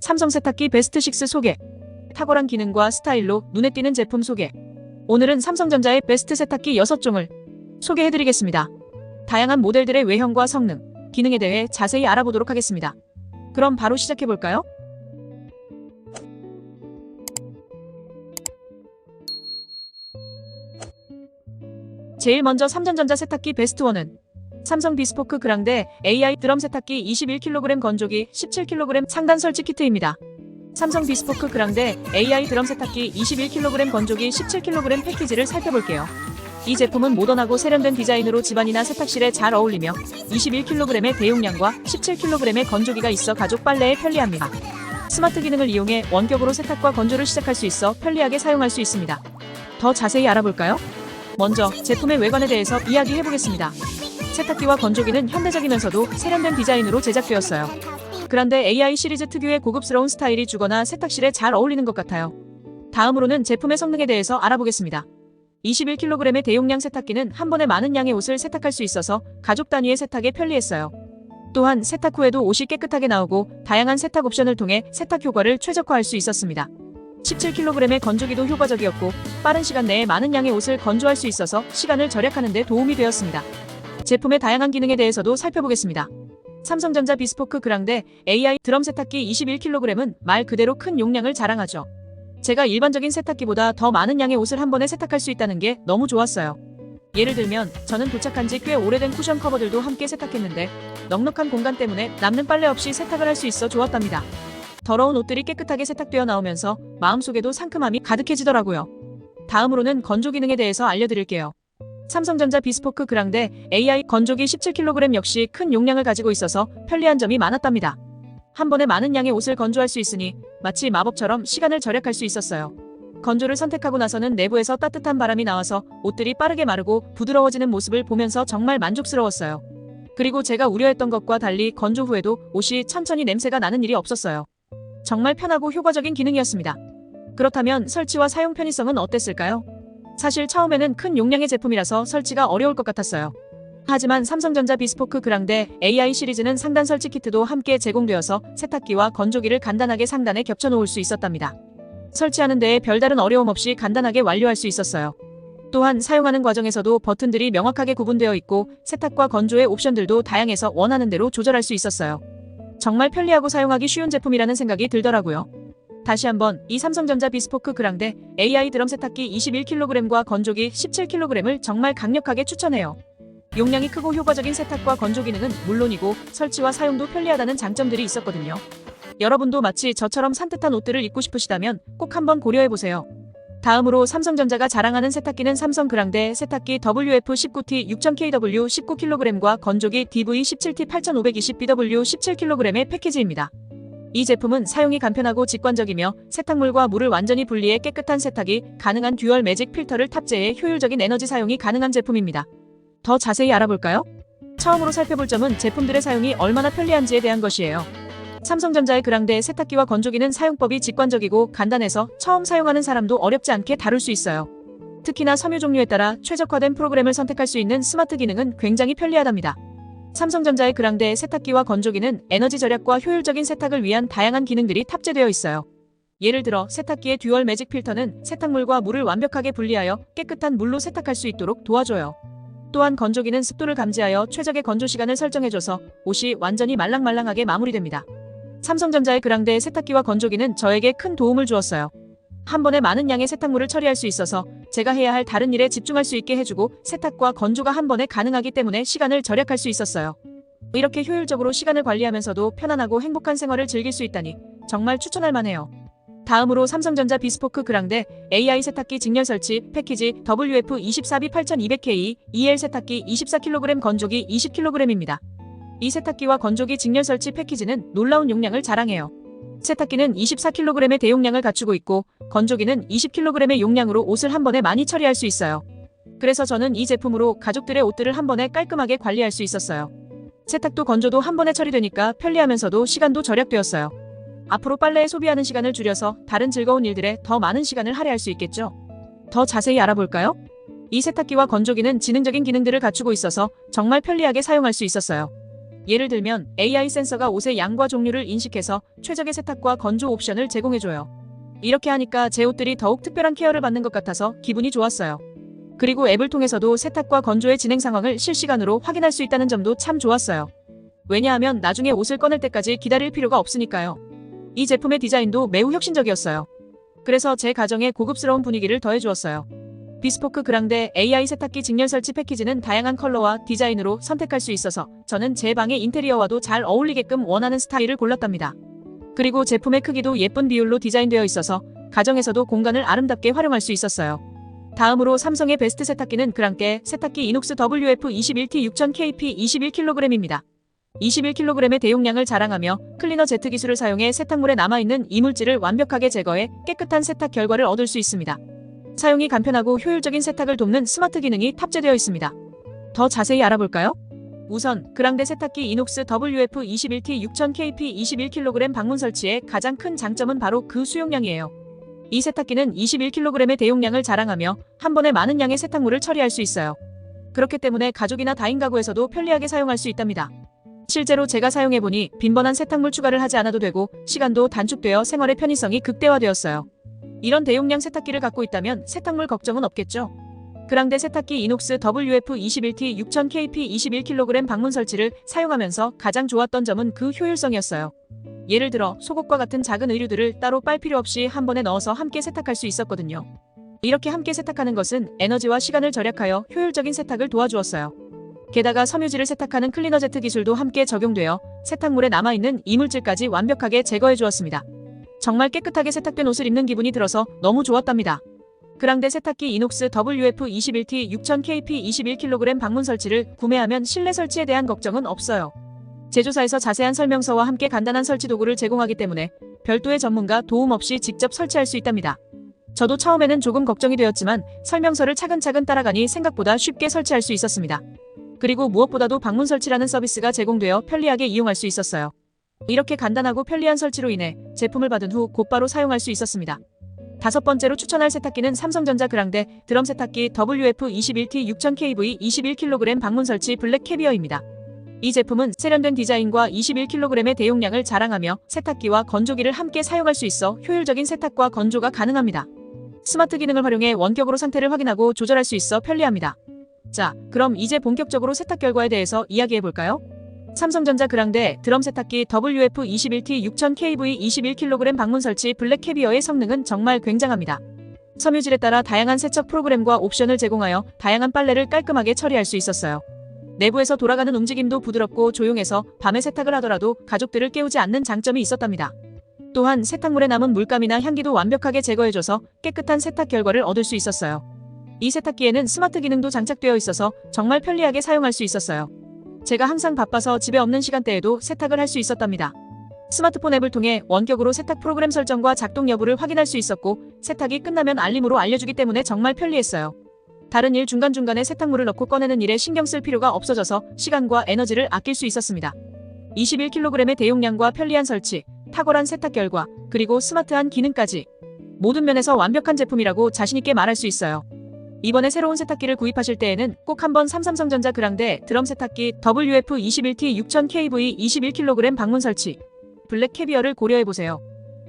삼성 세탁기 베스트 6 소개. 탁월한 기능과 스타일로 눈에 띄는 제품 소개. 오늘은 삼성전자의 베스트 세탁기 6종을 소개해드리겠습니다. 다양한 모델들의 외형과 성능, 기능에 대해 자세히 알아보도록 하겠습니다. 그럼 바로 시작해볼까요? 제일 먼저 삼성전자 세탁기 베스트 1은 삼성 비스포크 그랑데 AI 드럼 세탁기 21kg 건조기 17kg 상단 설치 키트입니다. 삼성 비스포크 그랑데 AI 드럼 세탁기 21kg 건조기 17kg 패키지를 살펴볼게요. 이 제품은 모던하고 세련된 디자인으로 집안이나 세탁실에 잘 어울리며 21kg의 대용량과 17kg의 건조기가 있어 가족 빨래에 편리합니다. 스마트 기능을 이용해 원격으로 세탁과 건조를 시작할 수 있어 편리하게 사용할 수 있습니다. 더 자세히 알아볼까요? 먼저 제품의 외관에 대해서 이야기해 보겠습니다. 세탁기와 건조기는 현대적이면서도 세련된 디자인으로 제작되었어요. 그런데 AI 시리즈 특유의 고급스러운 스타일이 주거나 세탁실에 잘 어울리는 것 같아요. 다음으로는 제품의 성능에 대해서 알아보겠습니다. 21kg의 대용량 세탁기는 한 번에 많은 양의 옷을 세탁할 수 있어서 가족 단위의 세탁에 편리했어요. 또한 세탁 후에도 옷이 깨끗하게 나오고 다양한 세탁 옵션을 통해 세탁 효과를 최적화할 수 있었습니다. 17kg의 건조기도 효과적이었고 빠른 시간 내에 많은 양의 옷을 건조할 수 있어서 시간을 절약하는 데 도움이 되었습니다. 제품의 다양한 기능에 대해서도 살펴보겠습니다. 삼성전자 비스포크 그랑데 AI 드럼 세탁기 21kg은 말 그대로 큰 용량을 자랑하죠. 제가 일반적인 세탁기보다 더 많은 양의 옷을 한 번에 세탁할 수 있다는 게 너무 좋았어요. 예를 들면 저는 도착한 지 꽤 오래된 쿠션 커버들도 함께 세탁했는데 넉넉한 공간 때문에 남는 빨래 없이 세탁을 할 수 있어 좋았답니다. 더러운 옷들이 깨끗하게 세탁되어 나오면서 마음속에도 상큼함이 가득해지더라고요. 다음으로는 건조 기능에 대해서 알려드릴게요. 삼성전자 비스포크 그랑데 AI 건조기 17kg 역시 큰 용량을 가지고 있어서 편리한 점이 많았답니다. 한 번에 많은 양의 옷을 건조할 수 있으니 마치 마법처럼 시간을 절약할 수 있었어요. 건조를 선택하고 나서는 내부에서 따뜻한 바람이 나와서 옷들이 빠르게 마르고 부드러워지는 모습을 보면서 정말 만족스러웠어요. 그리고 제가 우려했던 것과 달리 건조 후에도 옷이 천천히 냄새가 나는 일이 없었어요. 정말 편하고 효과적인 기능이었습니다. 그렇다면 설치와 사용 편의성은 어땠을까요? 사실 처음에는 큰 용량의 제품이라서 설치가 어려울 것 같았어요. 하지만 삼성전자 비스포크 그랑데 AI 시리즈는 상단 설치 키트도 함께 제공되어서 세탁기와 건조기를 간단하게 상단에 겹쳐 놓을 수 있었답니다. 설치하는 데에 별다른 어려움 없이 간단하게 완료할 수 있었어요. 또한 사용하는 과정에서도 버튼들이 명확하게 구분되어 있고 세탁과 건조의 옵션들도 다양해서 원하는 대로 조절할 수 있었어요. 정말 편리하고 사용하기 쉬운 제품이라는 생각이 들더라고요. 다시 한번 이 삼성전자 비스포크 그랑데 AI 드럼 세탁기 21kg과 건조기 17kg을 정말 강력하게 추천해요. 용량이 크고 효과적인 세탁과 건조 기능은 물론이고 설치와 사용도 편리하다는 장점들이 있었거든요. 여러분도 마치 저처럼 산뜻한 옷들을 입고 싶으시다면 꼭 한번 고려해보세요. 다음으로 삼성전자가 자랑하는 세탁기는 삼성 그랑데 세탁기 WF19T 6000kW 19kg과 건조기 DV17T 8520BW 17kg의 패키지입니다. 이 제품은 사용이 간편하고 직관적이며 세탁물과 물을 완전히 분리해 깨끗한 세탁이 가능한 듀얼 매직 필터를 탑재해 효율적인 에너지 사용이 가능한 제품입니다. 더 자세히 알아볼까요? 처음으로 살펴볼 점은 제품들의 사용이 얼마나 편리한지에 대한 것이에요. 삼성전자의 그랑데 세탁기와 건조기는 사용법이 직관적이고 간단해서 처음 사용하는 사람도 어렵지 않게 다룰 수 있어요. 특히나 섬유 종류에 따라 최적화된 프로그램을 선택할 수 있는 스마트 기능은 굉장히 편리하답니다. 삼성전자의 그랑데 세탁기와 건조기는 에너지 절약과 효율적인 세탁을 위한 다양한 기능들이 탑재되어 있어요. 예를 들어 세탁기의 듀얼 매직 필터는 세탁물과 물을 완벽하게 분리하여 깨끗한 물로 세탁할 수 있도록 도와줘요. 또한 건조기는 습도를 감지하여 최적의 건조 시간을 설정해줘서 옷이 완전히 말랑말랑하게 마무리됩니다. 삼성전자의 그랑데 세탁기와 건조기는 저에게 큰 도움을 주었어요. 한 번에 많은 양의 세탁물을 처리할 수 있어서 제가 해야 할 다른 일에 집중할 수 있게 해주고 세탁과 건조가 한 번에 가능하기 때문에 시간을 절약할 수 있었어요. 이렇게 효율적으로 시간을 관리하면서도 편안하고 행복한 생활을 즐길 수 있다니 정말 추천할 만해요. 다음으로 삼성전자 비스포크 그랑데 AI 세탁기 직렬 설치 패키지 WF24B 8200K EL 세탁기 24kg 건조기 20kg입니다. 이 세탁기와 건조기 직렬 설치 패키지는 놀라운 용량을 자랑해요. 세탁기는 24kg의 대용량을 갖추고 있고 건조기는 20kg의 용량으로 옷을 한 번에 많이 처리할 수 있어요. 그래서 저는 이 제품으로 가족들의 옷들을 한 번에 깔끔하게 관리할 수 있었어요. 세탁도 건조도 한 번에 처리되니까 편리하면서도 시간도 절약되었어요. 앞으로 빨래에 소비하는 시간을 줄여서 다른 즐거운 일들에 더 많은 시간을 할애할 수 있겠죠? 더 자세히 알아볼까요? 이 세탁기와 건조기는 지능적인 기능들을 갖추고 있어서 정말 편리하게 사용할 수 있었어요. 예를 들면 AI 센서가 옷의 양과 종류를 인식해서 최적의 세탁과 건조 옵션을 제공해줘요. 이렇게 하니까 제 옷들이 더욱 특별한 케어를 받는 것 같아서 기분이 좋았어요. 그리고 앱을 통해서도 세탁과 건조의 진행 상황을 실시간으로 확인할 수 있다는 점도 참 좋았어요. 왜냐하면 나중에 옷을 꺼낼 때까지 기다릴 필요가 없으니까요. 이 제품의 디자인도 매우 혁신적이었어요. 그래서 제 가정에 고급스러운 분위기를 더해주었어요. 비스포크 그랑데 AI 세탁기 직렬 설치 패키지는 다양한 컬러와 디자인으로 선택할 수 있어서 저는 제 방의 인테리어와도 잘 어울리게끔 원하는 스타일을 골랐답니다. 그리고 제품의 크기도 예쁜 비율로 디자인되어 있어서 가정에서도 공간을 아름답게 활용할 수 있었어요. 다음으로 삼성의 베스트 세탁기는 그랑께 세탁기 이녹스 WF21T 6000KP 21kg입니다. 21kg의 대용량을 자랑하며 클리너 제트 기술을 사용해 세탁물에 남아있는 이물질을 완벽하게 제거해 깨끗한 세탁 결과를 얻을 수 있습니다. 사용이 간편하고 효율적인 세탁을 돕는 스마트 기능이 탑재되어 있습니다. 더 자세히 알아볼까요? 우선 그랑데 세탁기 이녹스 WF21T 6000KP 21kg 방문 설치의 가장 큰 장점은 바로 그 수용량이에요. 이 세탁기는 21kg의 대용량을 자랑하며 한 번에 많은 양의 세탁물을 처리할 수 있어요. 그렇기 때문에 가족이나 다인 가구에서도 편리하게 사용할 수 있답니다. 실제로 제가 사용해보니 빈번한 세탁물 추가를 하지 않아도 되고 시간도 단축되어 생활의 편의성이 극대화되었어요. 이런 대용량 세탁기를 갖고 있다면 세탁물 걱정은 없겠죠. 그랑데 세탁기 이녹스 WF21T 6000KP 21kg 방문 설치를 사용하면서 가장 좋았던 점은 그 효율성이었어요. 예를 들어 속옷과 같은 작은 의류들을 따로 빨 필요 없이 한 번에 넣어서 함께 세탁할 수 있었거든요. 이렇게 함께 세탁하는 것은 에너지와 시간을 절약하여 효율적인 세탁을 도와주었어요. 게다가 섬유질을 세탁하는 클리너 제트 기술도 함께 적용되어 세탁물에 남아있는 이물질까지 완벽하게 제거해 주었습니다. 정말 깨끗하게 세탁된 옷을 입는 기분이 들어서 너무 좋았답니다. 그랑데 세탁기 이녹스 WF21T 6000KP 21kg 방문 설치를 구매하면 실내 설치에 대한 걱정은 없어요. 제조사에서 자세한 설명서와 함께 간단한 설치 도구를 제공하기 때문에 별도의 전문가 도움 없이 직접 설치할 수 있답니다. 저도 처음에는 조금 걱정이 되었지만 설명서를 차근차근 따라가니 생각보다 쉽게 설치할 수 있었습니다. 그리고 무엇보다도 방문 설치라는 서비스가 제공되어 편리하게 이용할 수 있었어요. 이렇게 간단하고 편리한 설치로 인해 제품을 받은 후 곧바로 사용할 수 있었습니다. 다섯 번째로 추천할 세탁기는 삼성전자 그랑데 드럼 세탁기 WF21T 6000KV 21kg 방문 설치 블랙 캐비어입니다. 이 제품은 세련된 디자인과 21kg의 대용량을 자랑하며 세탁기와 건조기를 함께 사용할 수 있어 효율적인 세탁과 건조가 가능합니다. 스마트 기능을 활용해 원격으로 상태를 확인하고 조절할 수 있어 편리합니다. 자, 그럼 이제 본격적으로 세탁 결과에 대해서 이야기해 볼까요? 삼성전자 그랑데 드럼 세탁기 WF21T 6000KV 21kg 방문 설치 블랙 캐비어의 성능은 정말 굉장합니다. 섬유질에 따라 다양한 세척 프로그램과 옵션을 제공하여 다양한 빨래를 깔끔하게 처리할 수 있었어요. 내부에서 돌아가는 움직임도 부드럽고 조용해서 밤에 세탁을 하더라도 가족들을 깨우지 않는 장점이 있었답니다. 또한 세탁물에 남은 물감이나 향기도 완벽하게 제거해줘서 깨끗한 세탁 결과를 얻을 수 있었어요. 이 세탁기에는 스마트 기능도 장착되어 있어서 정말 편리하게 사용할 수 있었어요. 제가 항상 바빠서 집에 없는 시간대에도 세탁을 할 수 있었답니다. 스마트폰 앱을 통해 원격으로 세탁 프로그램 설정과 작동 여부를 확인할 수 있었고 세탁이 끝나면 알림으로 알려주기 때문에 정말 편리했어요. 다른 일 중간중간에 세탁물을 넣고 꺼내는 일에 신경 쓸 필요가 없어져서 시간과 에너지를 아낄 수 있었습니다. 21kg의 대용량과 편리한 설치, 탁월한 세탁 결과, 그리고 스마트한 기능까지 모든 면에서 완벽한 제품이라고 자신있게 말할 수 있어요. 이번에 새로운 세탁기를 구입하실 때에는 꼭 한번 삼성전자 그랑데 드럼 세탁기 WF21T 6000KV 21kg 방문 설치 블랙 캐비어를 고려해보세요.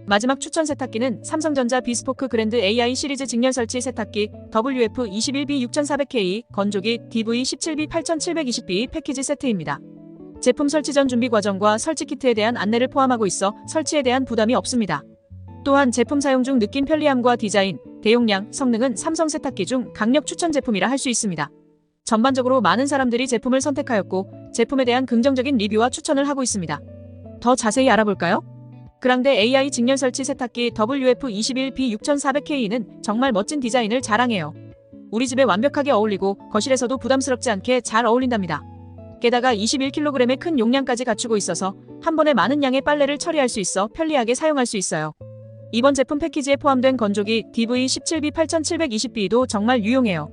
마지막 추천 세탁기는 삼성전자 비스포크 그랜드 AI 시리즈 직렬 설치 세탁기 WF21B 6400K 건조기 DV17B 8720B 패키지 세트입니다. 제품 설치 전 준비 과정과 설치 키트에 대한 안내를 포함하고 있어 설치에 대한 부담이 없습니다. 또한 제품 사용 중 느낀 편리함과 디자인, 대용량, 성능은 삼성 세탁기 중 강력 추천 제품이라 할 수 있습니다. 전반적으로 많은 사람들이 제품을 선택하였고 제품에 대한 긍정적인 리뷰와 추천을 하고 있습니다. 더 자세히 알아볼까요? 그랑데 AI 직렬 설치 세탁기 WF21B 6400K는 정말 멋진 디자인을 자랑해요. 우리 집에 완벽하게 어울리고 거실에서도 부담스럽지 않게 잘 어울린답니다. 게다가 21kg의 큰 용량까지 갖추고 있어서 한 번에 많은 양의 빨래를 처리할 수 있어 편리하게 사용할 수 있어요. 이번 제품 패키지에 포함된 건조기 DV17B 8720B도 정말 유용해요.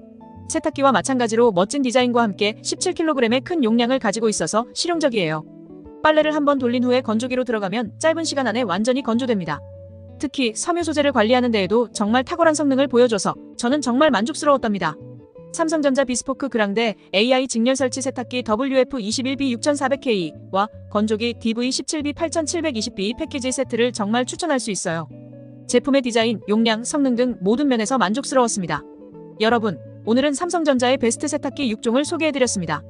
세탁기와 마찬가지로 멋진 디자인과 함께 17kg의 큰 용량을 가지고 있어서 실용적이에요. 빨래를 한번 돌린 후에 건조기로 들어가면 짧은 시간 안에 완전히 건조됩니다. 특히 섬유 소재를 관리하는 데에도 정말 탁월한 성능을 보여줘서 저는 정말 만족스러웠답니다. 삼성전자 비스포크 그랑데 AI 직렬 설치 세탁기 WF21B 6400K와 건조기 DV17B 8720B 패키지 세트를 정말 추천할 수 있어요. 제품의 디자인, 용량, 성능 등 모든 면에서 만족스러웠습니다. 여러분, 오늘은 삼성전자의 베스트 세탁기 6종을 소개해드렸습니다.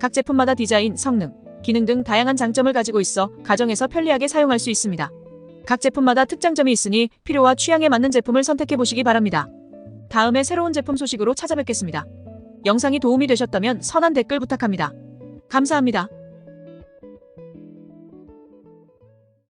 각 제품마다 디자인, 성능, 기능 등 다양한 장점을 가지고 있어 가정에서 편리하게 사용할 수 있습니다. 각 제품마다 특장점이 있으니 필요와 취향에 맞는 제품을 선택해 보시기 바랍니다. 다음에 새로운 제품 소식으로 찾아뵙겠습니다. 영상이 도움이 되셨다면 선한 댓글 부탁합니다. 감사합니다.